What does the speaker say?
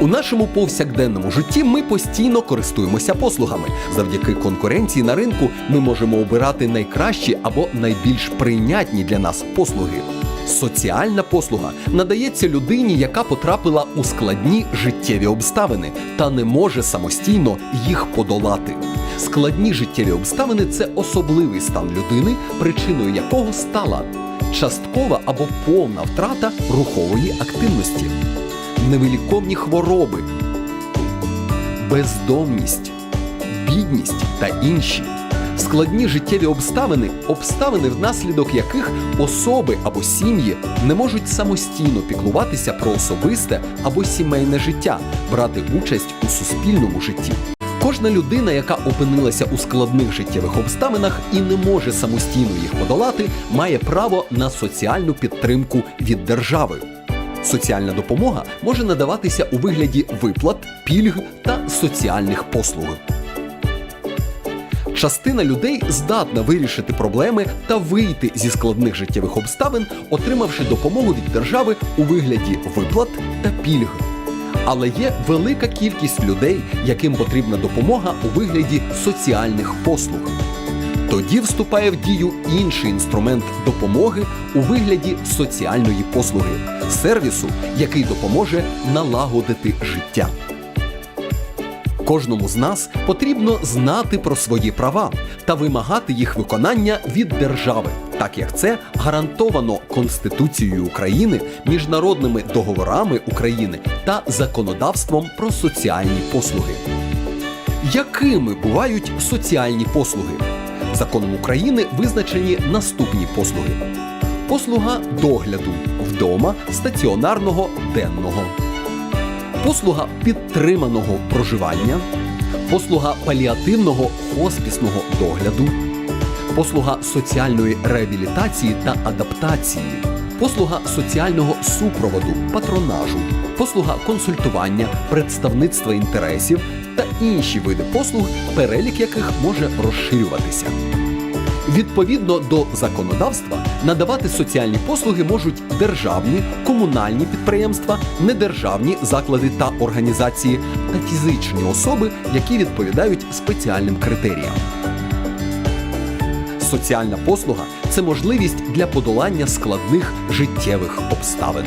У нашому повсякденному житті ми постійно користуємося послугами. Завдяки конкуренції на ринку ми можемо обирати найкращі або найбільш прийнятні для нас послуги. Соціальна послуга надається людині, яка потрапила у складні життєві обставини та не може самостійно їх подолати. Складні життєві обставини це особливий стан людини, причиною якого стала часткова або повна втрата рухової активності, невиліковні хвороби, бездомність, бідність та інші. Складні життєві обставини, обставини, внаслідок яких особи або сім'ї не можуть самостійно піклуватися про особисте або сімейне життя, брати участь у суспільному житті. Кожна людина, яка опинилася у складних життєвих обставинах і не може самостійно їх подолати, має право на соціальну підтримку від держави. Соціальна допомога може надаватися у вигляді виплат, пільг та соціальних послуг. Частина людей здатна вирішити проблеми та вийти зі складних життєвих обставин, отримавши допомогу від держави у вигляді виплат та пільг. Але є велика кількість людей, яким потрібна допомога у вигляді соціальних послуг. Тоді вступає в дію інший інструмент допомоги у вигляді соціальної послуги сервісу, який допоможе налагодити життя. Кожному з нас потрібно знати про свої права та вимагати їх виконання від держави, так як це гарантовано Конституцією України, міжнародними договорами України та законодавством про соціальні послуги. Якими бувають соціальні послуги? Законом України визначені наступні послуги: послуга догляду вдома стаціонарного денного. Послуга підтриманого проживання, послуга паліативного хоспісного догляду, послуга соціальної реабілітації та адаптації, послуга соціального супроводу, патронажу, послуга консультування, представництва інтересів та інші види послуг, перелік яких може розширюватися. Відповідно до законодавства надавати соціальні послуги можуть державні, комунальні підприємства, недержавні заклади та організації та фізичні особи, які відповідають спеціальним критеріям. Соціальна послуга це можливість для подолання складних життєвих обставин.